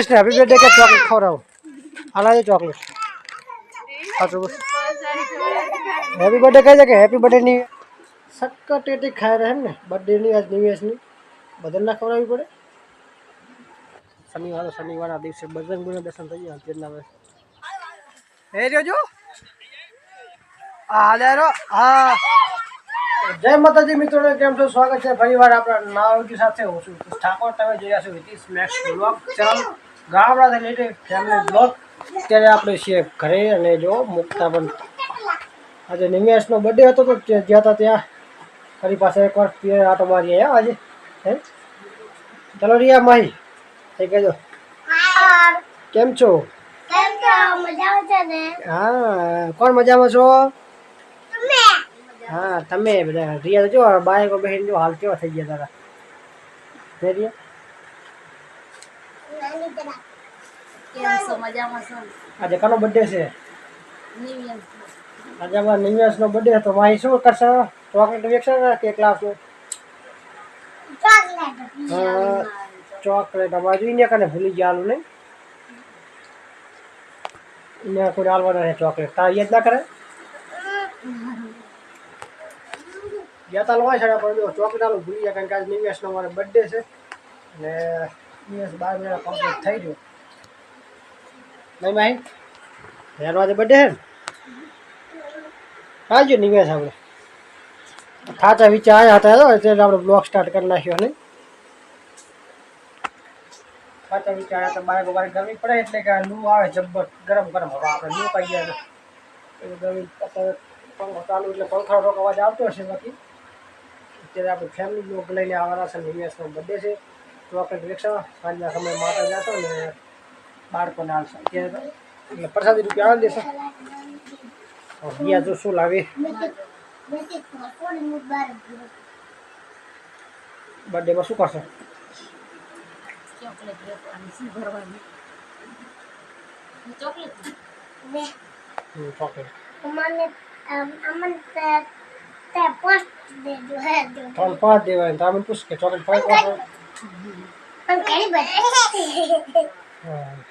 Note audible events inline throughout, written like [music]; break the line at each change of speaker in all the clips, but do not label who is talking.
નિવેશને happy birthday કે chocolate ખવડાવો હાલા છે ચોકલેટ સાચું બસ હેપી બર્થડે કહે છે કે હેપી બર્થડે ની સક્કટેટી ખાઈ રહ્યા એમ ને બર્થડે ની આજ નિવેશની બધાને ના ખવડાવવી પડે શનિવાર શનિવારના દિવસે બજરંગ બલીના દર્શન થઈ ગયા અત્યારના હવે હે જોજો હા હાલો હા જય માતાજી મિત્રોને કેમ છો સ્વાગત છે ફરીવાર આપણા નાવકી સાથે હું છું ઠાકોર તમે જોઈ રહ્યા છો હિતીશ max blog channel ગામડાથી related family vlog અત્યારે આપણે છીએ ઘરે અને જો મુકતા પણ. આજે નિમેશનો બર્થડે હતો તો જ્યાં હતા ત્યાં. ફરી પાસે એકવાર પિયર આટો મારી આવ્યા આજે? હે? ચલો રિયા માહી થઈ કહેજો. કેમ છો? હા કોણ મજામાં છો? હા તમે બધા. રિયા જો બાયકો બહેન જો હાલ કેવા થઈ ગયા તારા. આજે કોનો બર્થડે છે? આજે અમારા નિવેશનો બર્થડે તો માહી શું કરશે? ચોકલેટ વેચશે ને કે ક્લાસનું ચોકલેટ અમારે જોઈને કને ભૂલી ગયા આલું નહીં? એને કોઈ હાલવાના છે ચોકલેટ તારા યાદ ના કરે? ગયા તા લોય છે પણ ચોકલેટ આલું ભૂલી ગયા કારણ કે આજ નિવેશનો અમારો બર્થડે છે. ને નિવેશ બાર મહિના કમ્પ્લીટ થઈ ગયો નહીં ભાઈ એનો આજે બર્થડે છે ને આવજો નિવેશ આપણે ખાતા વિચાર આવ્યા હતા તો એટલે આપણે બ્લોગ સ્ટાર્ટ કરી નાખ્યો નહીં ખાતા વિચાર આવ્યા હતા બારે બારે ગરમી પડે એટલે કે લૂ આવે જબ્બર ગરમ ગરમ હવે આપણે લૂ પાઈ ગયા તો એ ગરમી અત્યારે પંખો ચાલુ એટલે પંખાનો રોક અવાજ આવતો હશે બાકી અત્યારે આપણે ફેમિલી બ્લોગ લઈને આવવાના છે નિવેશનો બર્થડે છે ચોકલેટ રિક્ષા સાંજના સમય માતા જશો ને બાળકોને આવશે અત્યારે એટલે પ્રસાદી રૂપિયા આવે દેશે બીજા જો શું લાવી? બર્થડેમાં શું કરશો? પાંચ દેવાય તો અમે પૂછ કે ચોકલેટ પાંચ હા. ચાલો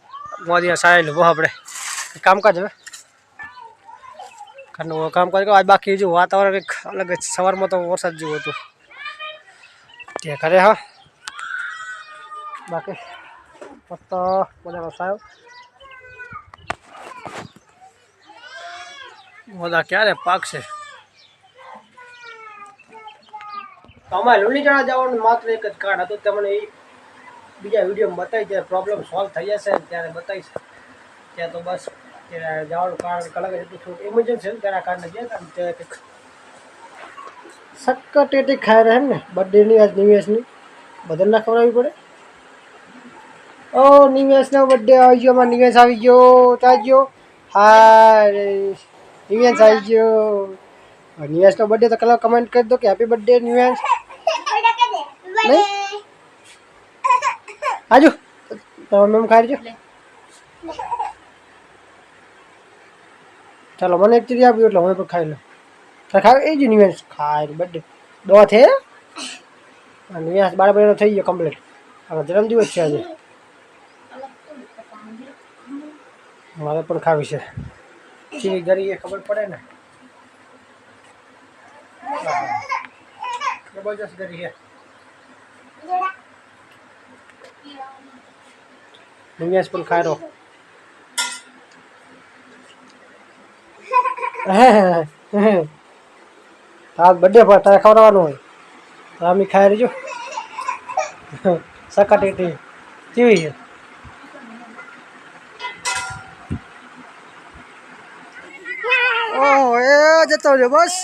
મોદી સારા લો આપણે કામકાજ હવે. ઘરનું કામકાજ આજ બાકી જો વાતાવરણ એક અલગ સવારમાં તો વરસાદ જેવું હતું. તે ઘરે હા? બાકી મસ્ત મજાનો સાહેબ. મોદા ક્યારે પાકશે અમારે લુલી ચણા જવાનું માત્ર એક જ કાર્ડ હતું. તમને એ બીજા વિડીયોમાં બતાવી ત્યારે પ્રોબ્લેમ સોલ્વ થઈ જશે ને ત્યારે બતાવીશ ત્યાં તો બસ ત્યારે જવાનું કારણ અલગ જ હતું થોડુંક ઇમરજન્સી હતું તેના કારણે ગયા હતા ને ત્યારે કંઈક સક્કટેટી ખાઈ રહ્યા એમ ને બર્થડેની આજ નિવેશની બધાને ના ખવડાવવી પડે ઓ નિવેશનો બર્થડે આવી ગયો અમારો નિવેશ આવી ગયો ત્યાં ગયો હાય નિવેશ આવી ગયો નિવેશનો બર્થડે તો કલર કમેન્ટ કરી દો કે હેપી બર્થડે નિવેશ આજુ. તમે મેમ ખાઈ ચાલો મને એક ચીરી આપ્યું એટલે હું પણ ખાઈ લો ખાવ એ જ નિવેશ. ખાય બર્થડે દવા છે નિવેશ બાર મહિનો થઈ ગયો કમ્પ્લીટ હવે જન્મદિવસ છે આજે. મારે પણ ખાવી છે. ચીરી ગરી એ ખબર પડે ને? જબરજસ્ત ગરી છે નિવેશ પણ ખાઈ રહ્યો હા બર્થડે પર તારે ખવડાવવાનું હોય. તો અમે ખાઈ રહીજો [laughs] સકાટેટી કેવી છે? ઓહો એ જતો રહ્યો બસ.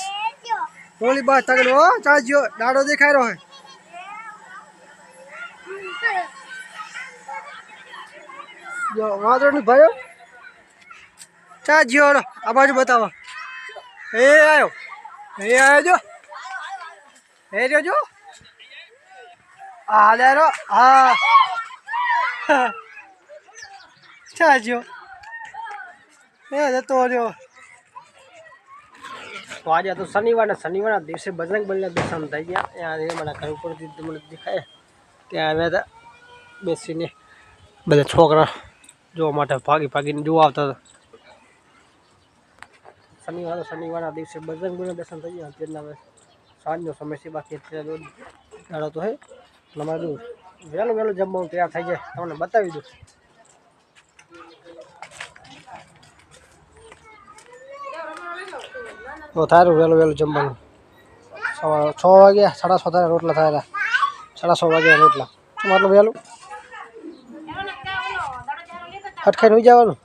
ગોળી બસ તગડો હો ચાલજો દાડો દેખાઈ રહ્યો હોય જો વાંધો નહીં ભાઈઓ ચા જીઓ લો આ બાજુ બતાવો એ આવ્યો એ આવ્યો જો એ રહ્યો જો આ લેરો હા ચા જીઓ એ જતો રહ્યો તો આજે તો શનિવારના શનિવારના દિવસે બજરંગ બલીના દર્શન થઈ ગયા ત્યાં એ મારા ઘર ઉપરથી તમને દેખાય ત્યાં આવ્યા હતા બેસીને બધા છોકરા જોવા માટે ભાગી ભાગીને જોવા આવતા હતા. શનિવાર શનિવારના દિવસે બજરંગ બલીના દર્શન થઈ ગયા. અત્યારના સાંજનો સમય છે, બાકી અત્યારે દાડો તો હે. અમારે વહેલું વહેલું જમવાનું તૈયાર થઈ જાય. તમને બતાવી દઉં. તો થારું વહેલું વહેલું જમવાનું. સવારે છ વાગ્યા, સાડા છ થાય રોટલા થાય સાડા છ વાગ્યા રોટલા. મતલબ વહેલું? ખટખાઈને હોઈ જવાનું?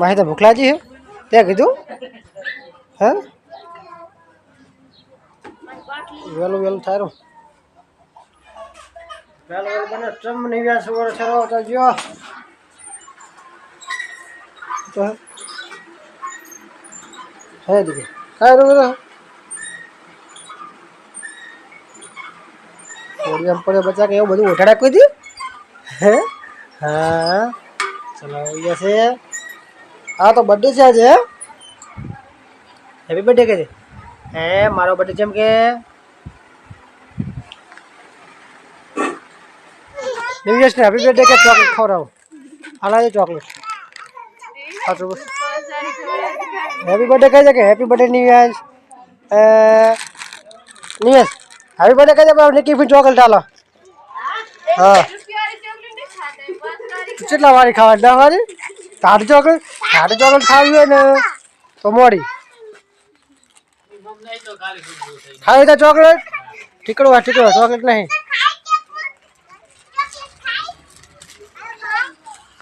માહિતી ભૂખલાજી હે. ત્યાં કીધું? હે? વેલું વેલું થારું વહેલું વહેલું બને ચમ નેવ્યાસી વર્ષ રહો તો જો. તો હે. દીકરી. કાંઈ રૂ રહે થોડી આમ પડે બચ્ચા કે એવું બધું ઓઠાડા કોઈ દી હે હા ચલો આવી જશે હા તો બર્થડે છે આજે હેપી બર્થડે કે હે મારો બર્થડે જેમ કે નિવેશ ને હેપી બર્થડે કે ચોકલેટ ખવડાવું હાલા છે ચોકલેટ સાચું બસ હેપી બર્થડે કહી દે કે હેપી બર્થડે નિવેશ નિવેશ अभी मैंने कहा अपने टिफ़िन चॉकलेट डाला। हाँ।, हाँ। कितना हमारी खावा ना वाली साठ चौकल साठ चौकल खाई हुए ना? तो मोड़ी। खाई तो था चॉकलेट? टिकट हुआ टिकट चॉकलेट नहीं।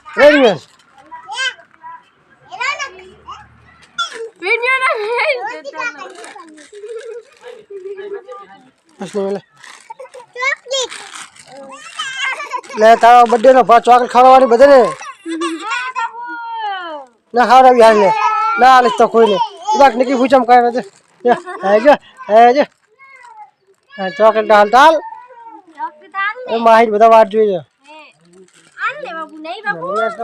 रेडमेड वीडियो ना? भेज देता [laughs] મેં લે લે તારો બર્થડે નો ભાવ ચોકલેટ ખાવાની બધાને ના ખાવડાવી હાલ લે ના હાલે તો કોઈ ને બાક નીકળી પૂછમ કાંઈ નથી હે જો હે જો હા ચોકલેટ હાલ તાલ એ માહિર બધા વાત જોઈ છે નિયાસ તો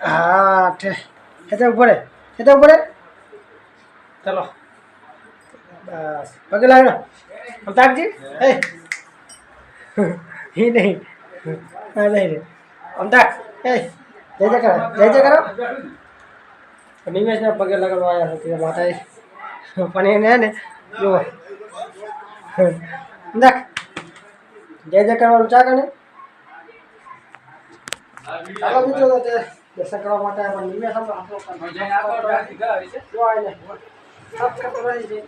આઠ એટલે ઊભો રે. ઉપરે ઊભો રે. ચલો. બસ. પગે લાગ્યો અમતાકજી એ હી. નહીં. હા, નહીં રે. અમતાક એ જય જય કરો જય જય કરો નિમેશને પગે લગાડવા આવ્યા હતી માતા પણ એને ને, જુઓ. દેખ જય જય કરવાનું ચા કને ચાલો મિત્રો દર્શન કરવા માટે આપણે રહી છે.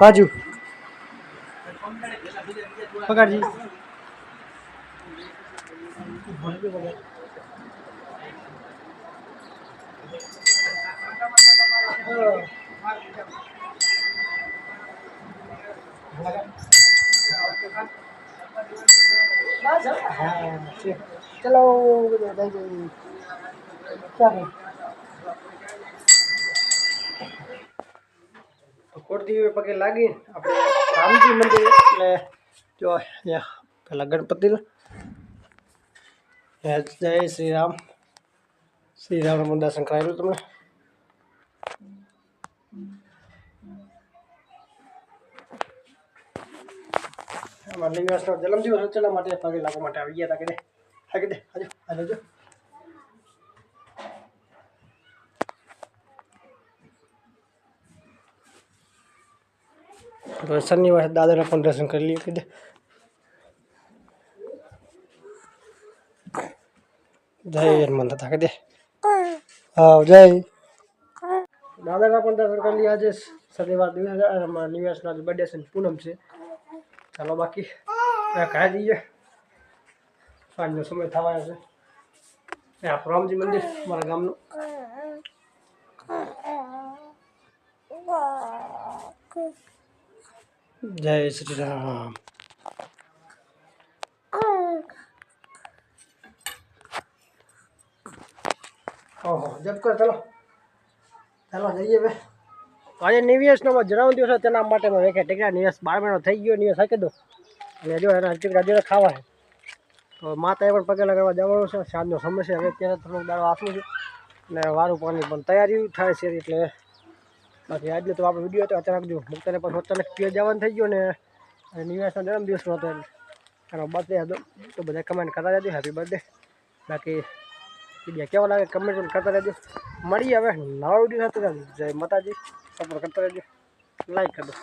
બાજુ પગારજી હા. છે. ચલો બધા જઈ જઈ ચાલો કોટદેવી પગે લાગી આપણે રામજી મંદિર એટલે જો અહીંયા પેલા ગણપતિ જય શ્રી રામ. શ્રી રામ દર્શન કરાયેલું તમને અમારા નિવાસનો જન્મદિવસ હતો એના માટે પગે લાગવા માટે આવી ગયા હતા કે દે હા કે દે હાજો હાલો જો તો શનિવારે દાદાના પણ દર્શન કરી લઈએ કે દે જય હનુમાન દાદા કે દે હા જય દાદાના પણ દર્શન કરી લઈએ આજે શનિવાર દિવસ છે અને અમારા નિવાસના આજે બર્થડે છે ને પૂનમ છે ચાલો બાકી. ઘરે જઈએ સાંજનો સમય થવાનો છે. એ આ રામજી મંદિર, મારા ગામનું. જય શ્રી રામ. ઓહો, જપ કર, ચાલો. ચાલો, જઈએ બે આજે નિવેશનો જણાવી દિવસ હતો તેના માટે મેં વેખે ટીકડા નિવેશ બાર મહિનો થઈ ગયો, નિવેશ હાકી દો અને જો એના ટીકડા જોડે ખાવા છે, તો માતાએ પણ પગે લગાવવા જવાનું છે. સાંજનો સમય છે, હવે અત્યારે થોડોક દાડો આપું છું. અને વારું પાણી પણ તૈયારી થાય છે, એટલે બાકી આજનો તો આપણો વીડિયો હતો અચાનક જો મુક્તાને પણ અચાનક પીએ જવાનું થઈ ગયો ને, અને નિવેશનો જન્મદિવસનો હતો એનો બર્થડે હતો, તો બધા કમેન્ટ કરતા રહેજો. હેપી બર્થડે બાકી વીડિયો કેવો લાગે? કમેન્ટ કરતા રહેજો મળીએ હવે નવા વીડિયો સાથે. જય માતાજી. સપોર્ટ કરતા રહેજો. લાઈક કરી.